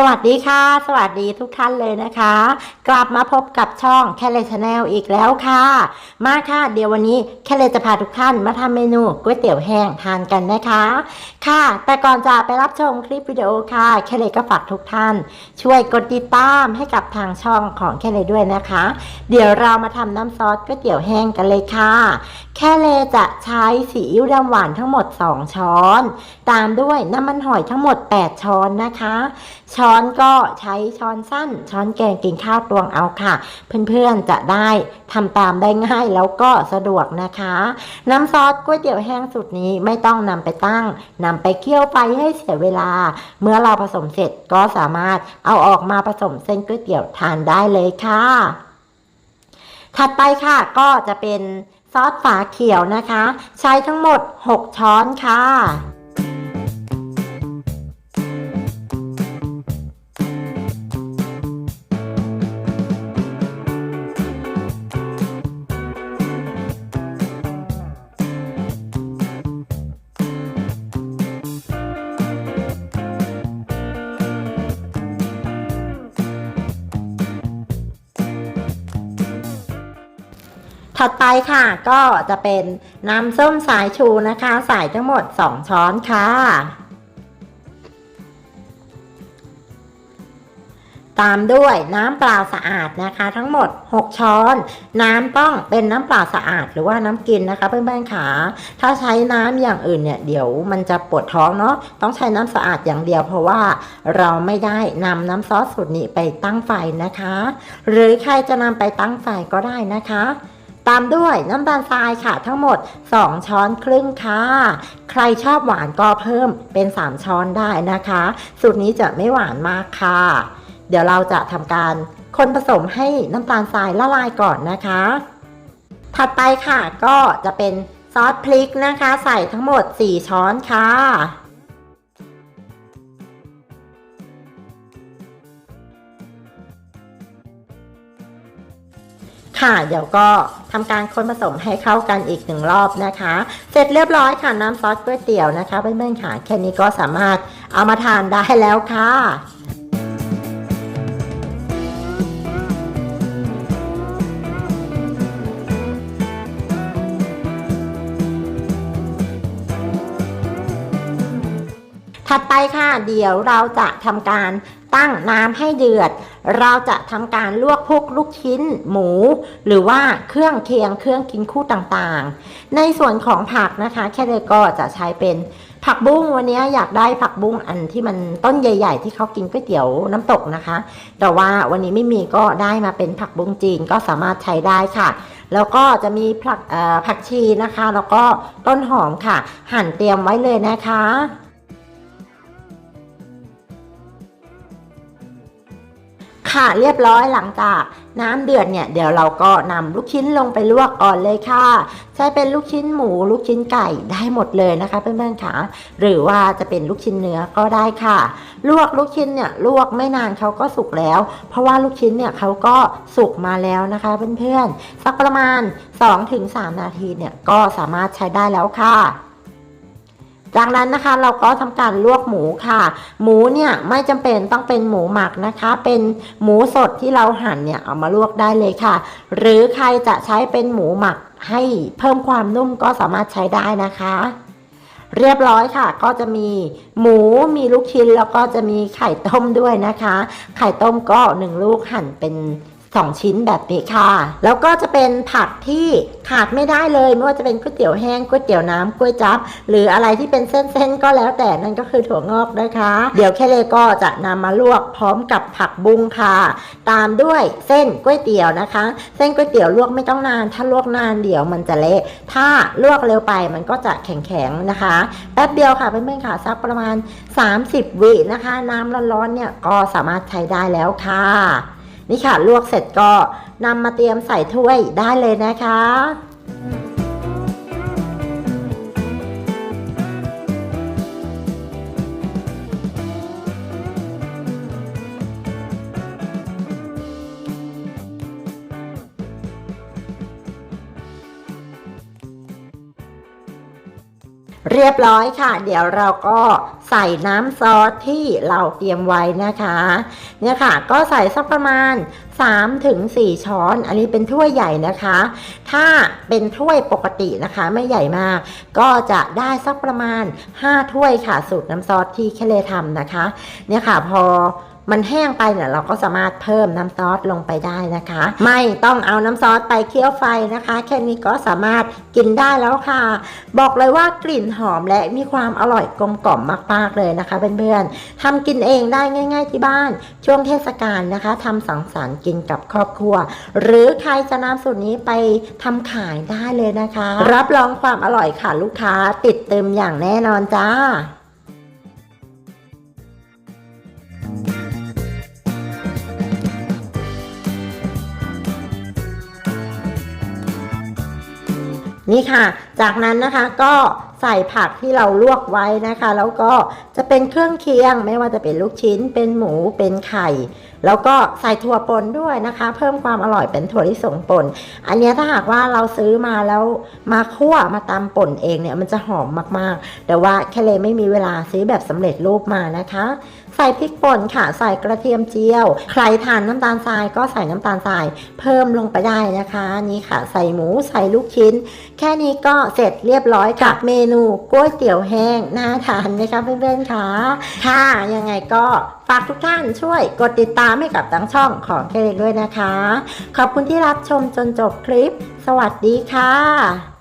สวัสดีค่ะ สวัสดีทุกท่านเลยนะคะ กลับมาพบกับช่องแคเลชแนลอีกแล้วค่ะ มาค่ะ เดี๋ยววันนี้แคเลจะพาทุกท่านมาทำเมนูก๋วยเตี๋ยวแห้งทานกันนะคะ ค่ะ แต่ก่อนจะไปรับชมคลิปวิดีโอค่ะ แคเลก็ฝากทุกท่าน ช่วยกดติดตามให้กับทางช่องของแคเลด้วยนะคะ เดี๋ยวเรามาทำน้ำซอสก๋วยเตี๋ยวแห้งกันเลยค่ะ แคเลจะใช้ซีอิ๊วดำหวานทั้งหมด 2 ช้อน ตามด้วยน้ำมันหอยทั้งหมด 8 ช้อนนะคะช้อน้อนก็ใช้ช้อนสั้น ช้อนแกงกินข้าวตวงเอาค่ะ เพื่อนๆจะได้ทำตามได้ง่ายแล้วก็สะดวกนะคะ น้ำซอสก๋วยเตี๋ยวแห้งสูตรนี้ไม่ต้องนำไปตั้งนำไปเคี่ยวไปให้เสียเวลา เมื่อเราผสมเสร็จก็สามารถเอาออกมาผสมเส้นก๋วยเตี๋ยวทานได้เลยค่ะ ถัดไปค่ะก็จะเป็นซอสฝาเขียวนะคะ ใช้ทั้งหมด 6 ช้อนค่ะ ถัดไปค่ะก็จะเป็นน้ำส้มสายชูนะคะ ใส่ทั้งหมด 2 ช้อนค่ะ ตามด้วยน้ำเปล่าสะอาดนะคะ ทั้งหมด 6 ช้อน น้ำต้องเป็นน้ำเปล่าสะอาดหรือว่าน้ำกินนะคะเพื่อนๆขาถ้าใช้น้ำอย่างอื่นเนี่ยเดี๋ยวมันจะปวดท้องเนาะต้องใช้น้ำสะอาดอย่างเดียว เพราะว่าเราไม่ได้นำน้ำซอสสูตรนี้ไปตั้งไฟนะคะ หรือใครจะนำไปตั้งไฟก็ได้นะคะ ตามด้วยน้ำตาลทรายค่ะทั้งหมด 2 ช้อนครึ่งค่ะ ใครชอบหวานก็เพิ่มเป็น 3 ช้อนได้นะคะ สูตรนี้จะไม่หวานมากค่ะ เดี๋ยวเราจะทำการคนผสมให้น้ำตาลทรายละลายก่อนนะคะ ถัดไปค่ะก็จะเป็นซอสพริกนะคะ ใส่ทั้งหมด 4 ช้อนค่ะ ค่ะ เดี๋ยวก็ทำการคนผสมให้เข้ากันอีกหนึ่งรอบนะคะ เสร็จเรียบร้อยค่ะน้ำซอสก๋วยเตี๋ยวนะคะเพื่อนๆค่ะแค่นี้ก็สามารถเอามาทานได้แล้วค่ะถัดไปค่ะ เดี๋ยวเราจะทำการตั้งน้ำให้เดือดเราจะทำการลวกพวกลูกชิ้น หมู หรือว่าเครื่องเคียงเครื่องกินคู่ต่างๆ ในส่วนของผักนะคะ แค่เลยก็จะใช้เป็นผักบุ้งวันนี้อยากได้ผักบุ้งอันที่มันต้นใหญ่ ๆ ที่เขากินก๋วยเตี๋ยวน้ำตกนะคะ แต่ว่าวันนี้ไม่มีก็ได้มาเป็นผักบุ้งจีนก็สามารถใช้ได้ค่ะ แล้วก็จะมีผักผักชีนะคะ แล้วก็ต้นหอมค่ะ หั่นเตรียมไว้เลยนะคะ ค่ะเรียบร้อยหลังจากน้ำเดือดเนี่ยเดี๋ยวเราก็นำลูกชิ้นลงไปลวกก่อนเลยค่ะ ใช้เป็นลูกชิ้นหมู ลูกชิ้นไก่ได้หมดเลยนะคะเพื่อนๆค่ะหรือว่าจะเป็นลูกชิ้นเนื้อก็ได้ค่ะ ลวกลูกชิ้นเนี่ยลวกไม่นานเขาก็สุกแล้ว เพราะว่าลูกชิ้นเนี่ยเขาก็สุกมาแล้วนะคะเพื่อนๆสักประมาณ 2-3 นาทีเนี่ยก็สามารถใช้ได้แล้วค่ะ จากนั้นนะคะเราก็ทำการลวกหมูค่ะ หมูเนี่ยไม่จำเป็นต้องเป็นหมูหมักนะคะ เป็นหมูสดที่เราหั่นเนี่ยเอามาลวกได้เลยค่ะ หรือใครจะใช้เป็นหมูหมักให้เพิ่มความนุ่มก็สามารถใช้ได้นะคะ เรียบร้อยค่ะ ก็จะมีหมูมีลูกชิ้นแล้วก็จะมีไข่ต้มด้วยนะคะ ไข่ต้มก็หนึ่งลูกหั่นเป็น สองชิ้นแบบนี้ค่ะ แล้วก็จะเป็นผักที่ขาดไม่ได้เลยไม่ว่าจะเป็นก๋วยเตี๋ยวแห้งก๋วยเตี๋ยวน้ำก๋วยจั๊บหรืออะไรที่เป็นเส้นๆก็แล้วแต่นั่นก็คือถั่วงอกนะคะ เดี๋ยวแค่เลก็จะนำมาลวกพร้อมกับผักบุ้งค่ะ ตามด้วยเส้นก๋วยเตี๋ยวนะคะ เส้นก๋วยเตี๋ยวลวกไม่ต้องนาน ถ้าลวกนานเดี๋ยวมันจะเละถ้าลวกเร็วไปมันก็จะแข็งๆนะคะแป๊บเดียวค่ะเพื่อนๆค่ะสักประมาณ 30 วินะคะ น้ำร้อนๆเนี่ยก็สามารถใช้ได้แล้วค่ะ นี่ค่ะลวกเสร็จก็นำมาเตรียมใส่ถ้วยได้เลยนะคะเรียบร้อยค่ะ เดี๋ยวเราก็ ใส่น้ำซอสที่เราเตรียมไว้นะคะ เนี่ยค่ะ ก็ใส่สักประมาณ3-4ถึง4ช้อน อันนี้เป็นถ้วยใหญ่นะคะ ถ้าเป็นถ้วยปกตินะคะไม่ใหญ่มาก ก็จะได้สักประมาณ 5 ถ้วยค่ะ สูตรน้ำซอสที่เคเลทำนะคะ เนี่ยค่ะพอ มันแห้งไปเนี่ยเราก็สามารถเพิ่มน้ำซอสลงไปได้นะคะ ไม่ต้องเอาน้ำซอสไปเคี่ยวไฟนะคะ แค่นี้ก็สามารถกินได้แล้วค่ะ บอกเลยว่ากลิ่นหอมและมีความอร่อยกลมกล่อมมาก ๆเลยนะคะเพื่อนๆทำกินเองได้ง่าย ๆ ที่บ้าน ช่วงเทศกาลนะคะทำสังสรรค์กินกับครอบครัว หรือใครจะนำสูตรนี้ไปทำขายได้เลยนะคะ รับรองความอร่อยค่ะลูกค้าติดเต็มอย่างแน่นอนจ้า นี่ค่ะ จากนั้นนะคะก็ใส่ผักที่เราลวกไว้นะคะ แล้วก็ จะเป็นเครื่องเคียง ไม่ว่าจะเป็นลูกชิ้น เป็นหมูเป็นไข่ แล้วก็ใส่ถั่วป่นด้วยนะคะ เพิ่มความอร่อยเป็นถั่วลิสงป่นอันนี้ถ้าหากว่าเราซื้อมาแล้วมาคั่วมาตำป่นเองเนี่ยมันจะหอมมากๆ แต่ว่าแคเลไม่มีเวลาซื้อแบบสำเร็จรูปมานะคะ ใส่พริกป่นค่ะใส่กระเทียมเจียว ใครทานน้ำตาลทรายก็ใส่น้ำตาลทราย เพิ่มลงไปได้นะคะนี่ค่ะ ใส่หมูใส่ลูกชิ้น แค่นี้ก็เสร็จเรียบร้อยกับเมนูก๋วยเตี๋ยวแห้งน่าทานไหมคะเพื่อนๆคะ ค่ะ ยังไงก็ฝากทุกท่านช่วยกดติดตามให้กับทั้งช่องของเคเรด้วยนะคะ ขอบคุณที่รับชมจนจบคลิป สวัสดีค่ะ